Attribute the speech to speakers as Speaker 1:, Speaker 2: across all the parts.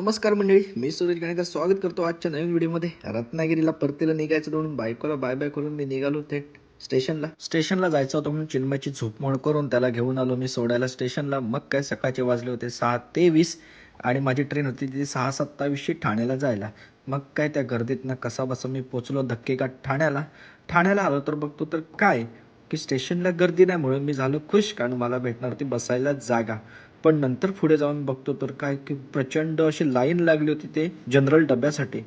Speaker 1: नमस्कार मंडळी मी सूरज गाणेकर स्वागत करतो आजच्या नवीन व्हिडिओमध्ये. रत्नागिरीला परतीला निघायचं म्हणून बायकोला बाय बाय करून मी निघालो थेट स्टेशनला. स्टेशनला जायचं होतं म्हणून चिन्मयची झोपमोड करून त्याला घेऊन आलो मी सोडायला स्टेशनला. मग काय सकाळचे वाजले होते सहा तेवीस आणि माझी ट्रेन होती ती सहा सत्तावीसशी ठाण्याला जायला. मग काय त्या गर्दीतनं कसा बसा मी पोचलो धक्के का ठाण्याला. ठाण्याला आलो तर बघतो तर काय की स्टेशनला गर्दी नाही म्हणून मी झालो खुश कारण मला भेटणार होती बसायला जागा. पण नंतर पुढे जाऊन बघतो तर काय की प्रचंड अशी लाईन लागली होती ते जनरल डब्यासाठी.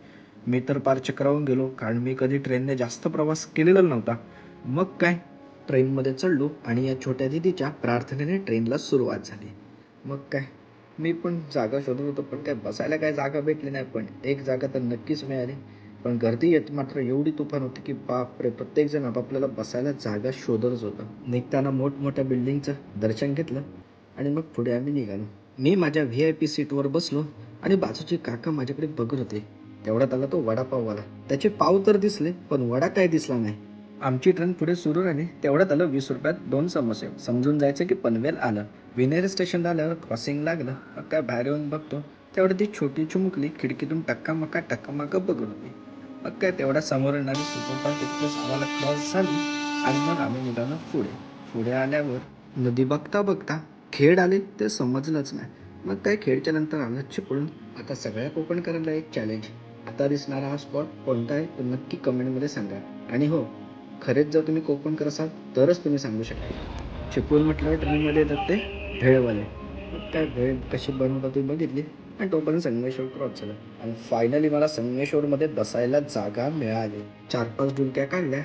Speaker 1: मी तर पार चक्रावून गेलो कारण मी कधी ट्रेनने जास्त प्रवास केलेला नव्हता. मग काय? ट्रेनमध्ये चढलो आणि या छोट्या दिदीच्या प्रार्थनेने ट्रेनला सुरुवात झाली. मग काय? मी पण जागा शोधत होतो पण काय बसायला काय जागा भेटली नाही पण एक जागा तर नक्कीच मिळाली. पण गर्दी येत मात्र एवढी तुफान होती की बापरे प्रत्येक जण आपापल्याला बसायला जागा शोधतच होता. निघताना मोठमोठ्या बिल्डिंगचं दर्शन घेतलं. आणि मग पुढे आम्ही निघालो. मी माझ्या व्ही आय पी सीटवर बसलो आणि बाजूचे काका माझ्याकडे बघत होते. तेवढ्यात आला तो वडापाववाला. त्याचे पाव तर दिसले पण वडा काय दिसला नाही. आमची ट्रेन पुढे सुरू राहिली. तेवढ्यात आलं वीस रुपयात दोन समोसे. समजून जायचं की पनवेल आलं. विनेर स्टेशनला आल्यावर क्रॉसिंग लागलं. मग काय बाहेर येऊन बघतो. तेवढं ती छोटी चुमुकली खिडकीतून टक्का मक्का टक्का मक्का बघत होती. मग काय तेवढ्या समोर येणारी सुपरफास्ट एक्सप्रेस आम्हाला क्रॉस झाली आणि मग आम्ही निघालो पुढे. पुढे आल्यावर नदी बघता बघता खेड आले ते समजलंच नाही. मग काय खेडच्या नंतर आलं चिपळून आता सगळ्या कोकणकरांना एक चॅलेंज आता दिसणारा हा स्पॉट कोणता आहे तो नक्की कमेंटमध्ये सांगा. आणि हो खरेच जर तुम्ही कोकणकर असाल तरच तुम्ही सांगू शकता चिपळूण म्हटल्यावर ट्रेनमध्ये येतात ते भेळवाले. मग काय भेळ कशी बनवतात तुम्ही बघितली? आणि तोपर्यंत संगमेश्वर क्रॉस झाला. आणि फायनली मला संगमेश्वरमध्ये बसायला जागा मिळाली. चार पाच डुलक्या काढल्या.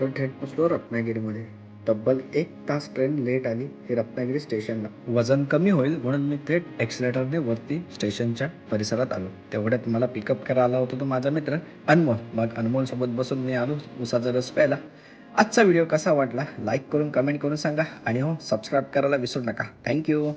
Speaker 1: तर थेट पोचलो रत्नागिरीमध्ये. तब्बल एक तास ट्रेन लेट आली हे रत्नागिरी स्टेशनला वजन कमी होईल म्हणून मी थेट एक्सिलेटरने वरती स्टेशनच्या परिसरात आलो. तेवढ्यात मला पिकअप करायला आला होता तो माझा मित्र अनमोल. मग अनमोलसोबत बसून मी आलो. उसाचा रस प्यायला. आजचा व्हिडिओ कसा वाटला? लाईक करून कमेंट करून सांगा. आणि हो सबस्क्राईब करायला विसरू नका. थँक्यू